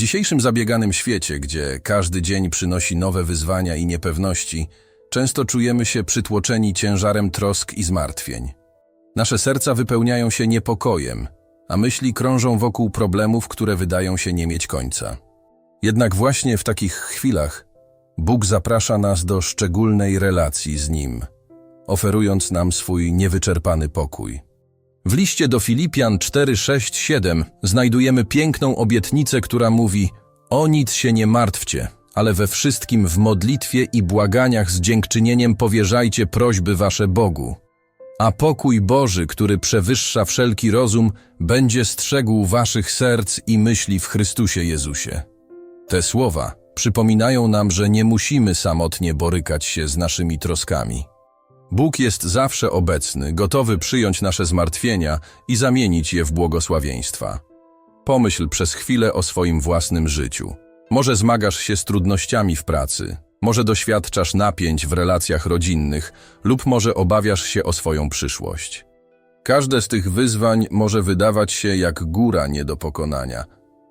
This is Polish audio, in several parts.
dzisiejszym zabieganym świecie, gdzie każdy dzień przynosi nowe wyzwania i niepewności, często czujemy się przytłoczeni ciężarem trosk i zmartwień. Nasze serca wypełniają się niepokojem, a myśli krążą wokół problemów, które wydają się nie mieć końca. Jednak właśnie w takich chwilach Bóg zaprasza nas do szczególnej relacji z Nim, oferując nam swój niewyczerpany pokój. W liście do Filipian 4, 6, 7 znajdujemy piękną obietnicę, która mówi: O nic się nie martwcie, ale we wszystkim w modlitwie i błaganiach z dziękczynieniem powierzajcie prośby wasze Bogu. A pokój Boży, który przewyższa wszelki rozum, będzie strzegł waszych serc i myśli w Chrystusie Jezusie. Te słowa przypominają nam, że nie musimy samotnie borykać się z naszymi troskami. Bóg jest zawsze obecny, gotowy przyjąć nasze zmartwienia i zamienić je w błogosławieństwa. Pomyśl przez chwilę o swoim własnym życiu. Może zmagasz się z trudnościami w pracy, może doświadczasz napięć w relacjach rodzinnych lub może obawiasz się o swoją przyszłość. Każde z tych wyzwań może wydawać się jak góra nie do pokonania,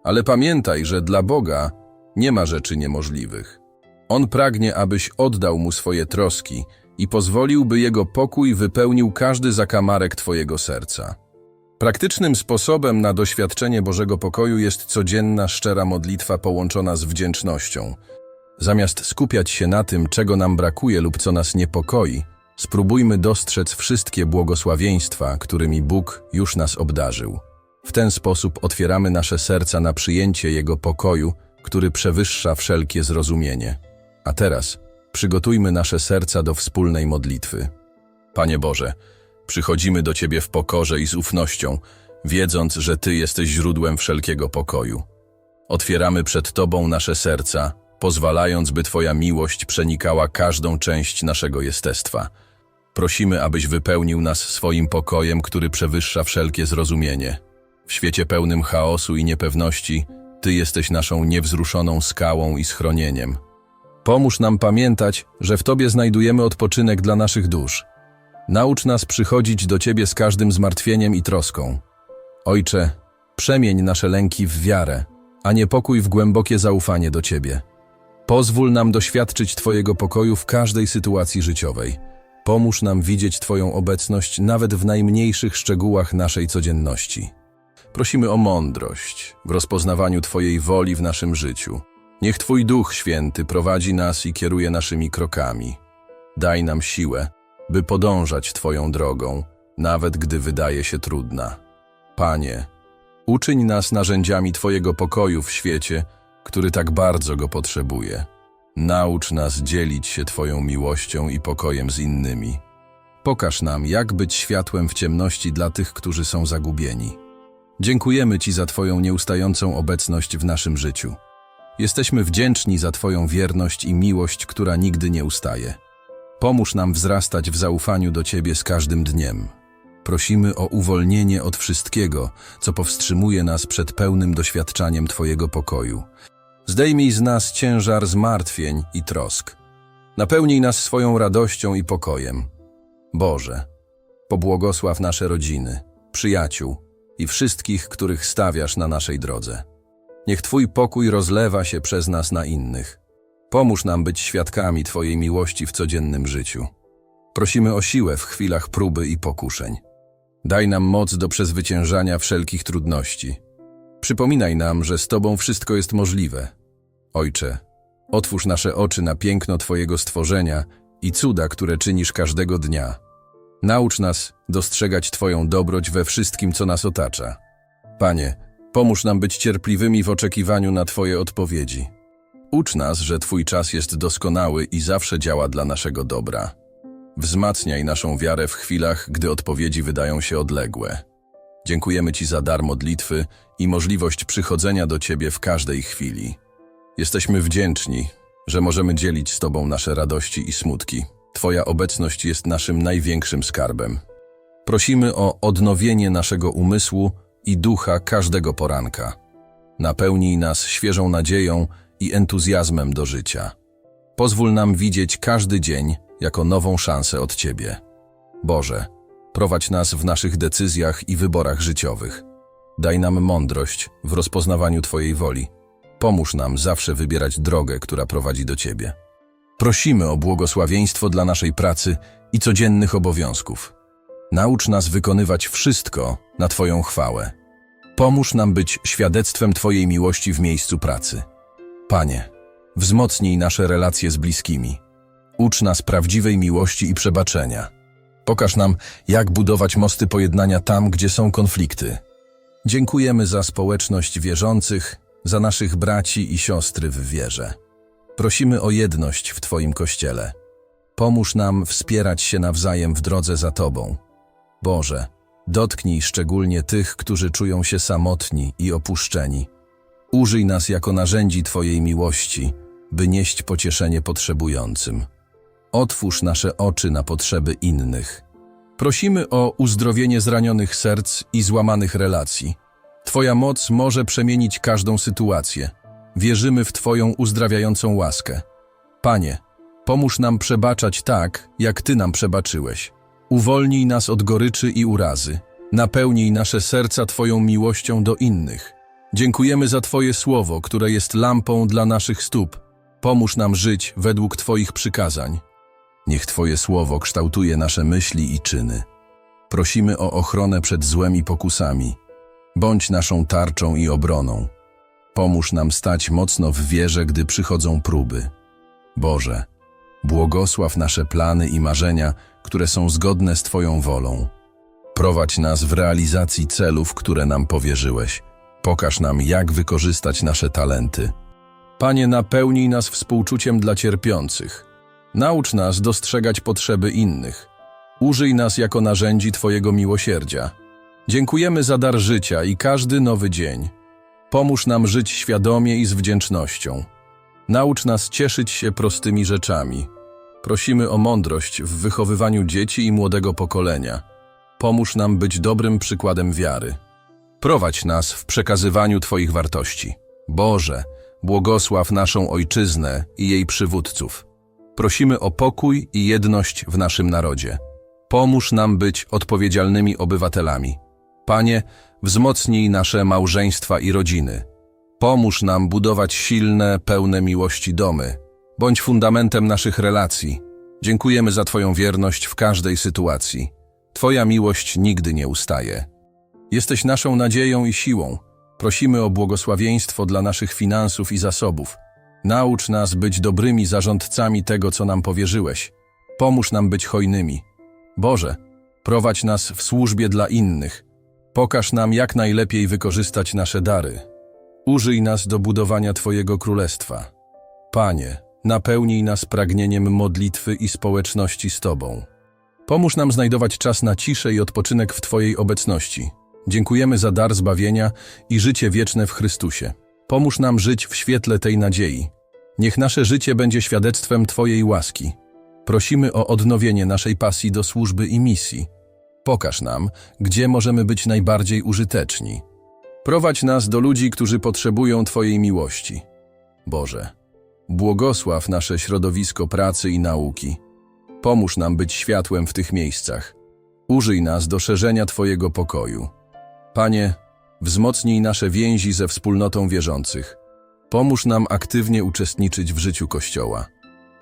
ale pamiętaj, że dla Boga nie ma rzeczy niemożliwych. On pragnie, abyś oddał Mu swoje troski i pozwolił, by Jego pokój wypełnił każdy zakamarek Twojego serca. Praktycznym sposobem na doświadczenie Bożego pokoju jest codzienna, szczera modlitwa połączona z wdzięcznością. Zamiast skupiać się na tym, czego nam brakuje lub co nas niepokoi, spróbujmy dostrzec wszystkie błogosławieństwa, którymi Bóg już nas obdarzył. W ten sposób otwieramy nasze serca na przyjęcie Jego pokoju, który przewyższa wszelkie zrozumienie. A teraz przygotujmy nasze serca do wspólnej modlitwy. Panie Boże, przychodzimy do Ciebie w pokorze i z ufnością, wiedząc, że Ty jesteś źródłem wszelkiego pokoju. Otwieramy przed Tobą nasze serca, pozwalając, by Twoja miłość przenikała każdą część naszego jestestwa. Prosimy, abyś wypełnił nas swoim pokojem, który przewyższa wszelkie zrozumienie. W świecie pełnym chaosu i niepewności, Ty jesteś naszą niewzruszoną skałą i schronieniem. Pomóż nam pamiętać, że w Tobie znajdujemy odpoczynek dla naszych dusz. Naucz nas przychodzić do Ciebie z każdym zmartwieniem i troską. Ojcze, przemień nasze lęki w wiarę, a niepokój w głębokie zaufanie do Ciebie. Pozwól nam doświadczyć Twojego pokoju w każdej sytuacji życiowej. Pomóż nam widzieć Twoją obecność nawet w najmniejszych szczegółach naszej codzienności. Prosimy o mądrość w rozpoznawaniu Twojej woli w naszym życiu. Niech Twój Duch Święty prowadzi nas i kieruje naszymi krokami. Daj nam siłę, by podążać Twoją drogą, nawet gdy wydaje się trudna. Panie, uczyń nas narzędziami Twojego pokoju w świecie, który tak bardzo go potrzebuje. Naucz nas dzielić się Twoją miłością i pokojem z innymi. Pokaż nam, jak być światłem w ciemności dla tych, którzy są zagubieni. Dziękujemy Ci za Twoją nieustającą obecność w naszym życiu. Jesteśmy wdzięczni za Twoją wierność i miłość, która nigdy nie ustaje. Pomóż nam wzrastać w zaufaniu do Ciebie z każdym dniem. Prosimy o uwolnienie od wszystkiego, co powstrzymuje nas przed pełnym doświadczaniem Twojego pokoju. Zdejmij z nas ciężar zmartwień i trosk. Napełnij nas swoją radością i pokojem. Boże, pobłogosław nasze rodziny, przyjaciół i wszystkich, których stawiasz na naszej drodze. Niech Twój pokój rozlewa się przez nas na innych. Pomóż nam być świadkami Twojej miłości w codziennym życiu. Prosimy o siłę w chwilach próby i pokuszeń. Daj nam moc do przezwyciężania wszelkich trudności. Przypominaj nam, że z Tobą wszystko jest możliwe. Ojcze, otwórz nasze oczy na piękno Twojego stworzenia i cuda, które czynisz każdego dnia. Naucz nas dostrzegać Twoją dobroć we wszystkim, co nas otacza. Panie, pomóż nam być cierpliwymi w oczekiwaniu na Twoje odpowiedzi. Ucz nas, że Twój czas jest doskonały i zawsze działa dla naszego dobra. Wzmacniaj naszą wiarę w chwilach, gdy odpowiedzi wydają się odległe. Dziękujemy Ci za dar modlitwy i możliwość przychodzenia do Ciebie w każdej chwili. Jesteśmy wdzięczni, że możemy dzielić z Tobą nasze radości i smutki. Twoja obecność jest naszym największym skarbem. Prosimy o odnowienie naszego umysłu i ducha każdego poranka. Napełnij nas świeżą nadzieją i entuzjazmem do życia. Pozwól nam widzieć każdy dzień jako nową szansę od Ciebie. Boże, prowadź nas w naszych decyzjach i wyborach życiowych. Daj nam mądrość w rozpoznawaniu Twojej woli. Pomóż nam zawsze wybierać drogę, która prowadzi do Ciebie. Prosimy o błogosławieństwo dla naszej pracy i codziennych obowiązków. Naucz nas wykonywać wszystko na Twoją chwałę. Pomóż nam być świadectwem Twojej miłości w miejscu pracy. Panie, wzmocnij nasze relacje z bliskimi. Ucz nas prawdziwej miłości i przebaczenia. Pokaż nam, jak budować mosty pojednania tam, gdzie są konflikty. Dziękujemy za społeczność wierzących, za naszych braci i siostry w wierze. Prosimy o jedność w Twoim Kościele. Pomóż nam wspierać się nawzajem w drodze za Tobą. Boże, dotknij szczególnie tych, którzy czują się samotni i opuszczeni. Użyj nas jako narzędzi Twojej miłości, by nieść pocieszenie potrzebującym. Otwórz nasze oczy na potrzeby innych. Prosimy o uzdrowienie zranionych serc i złamanych relacji. Twoja moc może przemienić każdą sytuację. Wierzymy w Twoją uzdrawiającą łaskę. Panie, pomóż nam przebaczać tak, jak Ty nam przebaczyłeś. Uwolnij nas od goryczy i urazy. Napełnij nasze serca Twoją miłością do innych. Dziękujemy za Twoje słowo, które jest lampą dla naszych stóp. Pomóż nam żyć według Twoich przykazań. Niech Twoje słowo kształtuje nasze myśli i czyny. Prosimy o ochronę przed złem i pokusami. Bądź naszą tarczą i obroną. Pomóż nam stać mocno w wierze, gdy przychodzą próby. Boże, błogosław nasze plany i marzenia, które są zgodne z Twoją wolą. Prowadź nas w realizacji celów, które nam powierzyłeś. Pokaż nam, jak wykorzystać nasze talenty. Panie, napełnij nas współczuciem dla cierpiących. Naucz nas dostrzegać potrzeby innych. Użyj nas jako narzędzi Twojego miłosierdzia. Dziękujemy za dar życia i każdy nowy dzień. Pomóż nam żyć świadomie i z wdzięcznością. Naucz nas cieszyć się prostymi rzeczami. Prosimy o mądrość w wychowywaniu dzieci i młodego pokolenia. Pomóż nam być dobrym przykładem wiary. Prowadź nas w przekazywaniu Twoich wartości. Boże, błogosław naszą Ojczyznę i jej przywódców. Prosimy o pokój i jedność w naszym narodzie. Pomóż nam być odpowiedzialnymi obywatelami. Panie, wzmocnij nasze małżeństwa i rodziny. Pomóż nam budować silne, pełne miłości domy. Bądź fundamentem naszych relacji. Dziękujemy za Twoją wierność w każdej sytuacji. Twoja miłość nigdy nie ustaje. Jesteś naszą nadzieją i siłą. Prosimy o błogosławieństwo dla naszych finansów i zasobów. Naucz nas być dobrymi zarządcami tego, co nam powierzyłeś. Pomóż nam być hojnymi. Boże, prowadź nas w służbie dla innych. Pokaż nam, jak najlepiej wykorzystać nasze dary. Użyj nas do budowania Twojego Królestwa. Panie, napełnij nas pragnieniem modlitwy i społeczności z Tobą. Pomóż nam znajdować czas na ciszę i odpoczynek w Twojej obecności. Dziękujemy za dar zbawienia i życie wieczne w Chrystusie. Pomóż nam żyć w świetle tej nadziei. Niech nasze życie będzie świadectwem Twojej łaski. Prosimy o odnowienie naszej pasji do służby i misji. Pokaż nam, gdzie możemy być najbardziej użyteczni. Prowadź nas do ludzi, którzy potrzebują Twojej miłości. Boże, błogosław nasze środowisko pracy i nauki. Pomóż nam być światłem w tych miejscach. Użyj nas do szerzenia Twojego pokoju. Panie, wzmocnij nasze więzi ze wspólnotą wierzących. Pomóż nam aktywnie uczestniczyć w życiu Kościoła.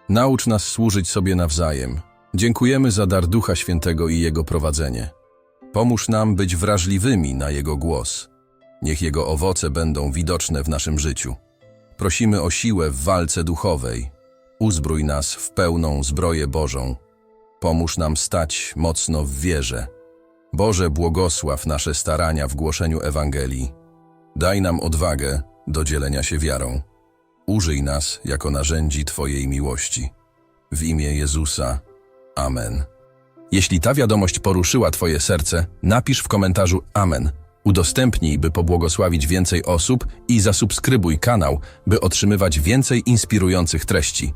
Naucz nas służyć sobie nawzajem. Dziękujemy za dar Ducha Świętego i Jego prowadzenie. Pomóż nam być wrażliwymi na Jego głos. Niech Jego owoce będą widoczne w naszym życiu. Prosimy o siłę w walce duchowej. Uzbrój nas w pełną zbroję Bożą. Pomóż nam stać mocno w wierze. Boże, błogosław nasze starania w głoszeniu Ewangelii. Daj nam odwagę do dzielenia się wiarą. Użyj nas jako narzędzi Twojej miłości. W imię Jezusa. Amen. Jeśli ta wiadomość poruszyła Twoje serce, napisz w komentarzu Amen. Udostępnij, by pobłogosławić więcej osób i zasubskrybuj kanał, by otrzymywać więcej inspirujących treści.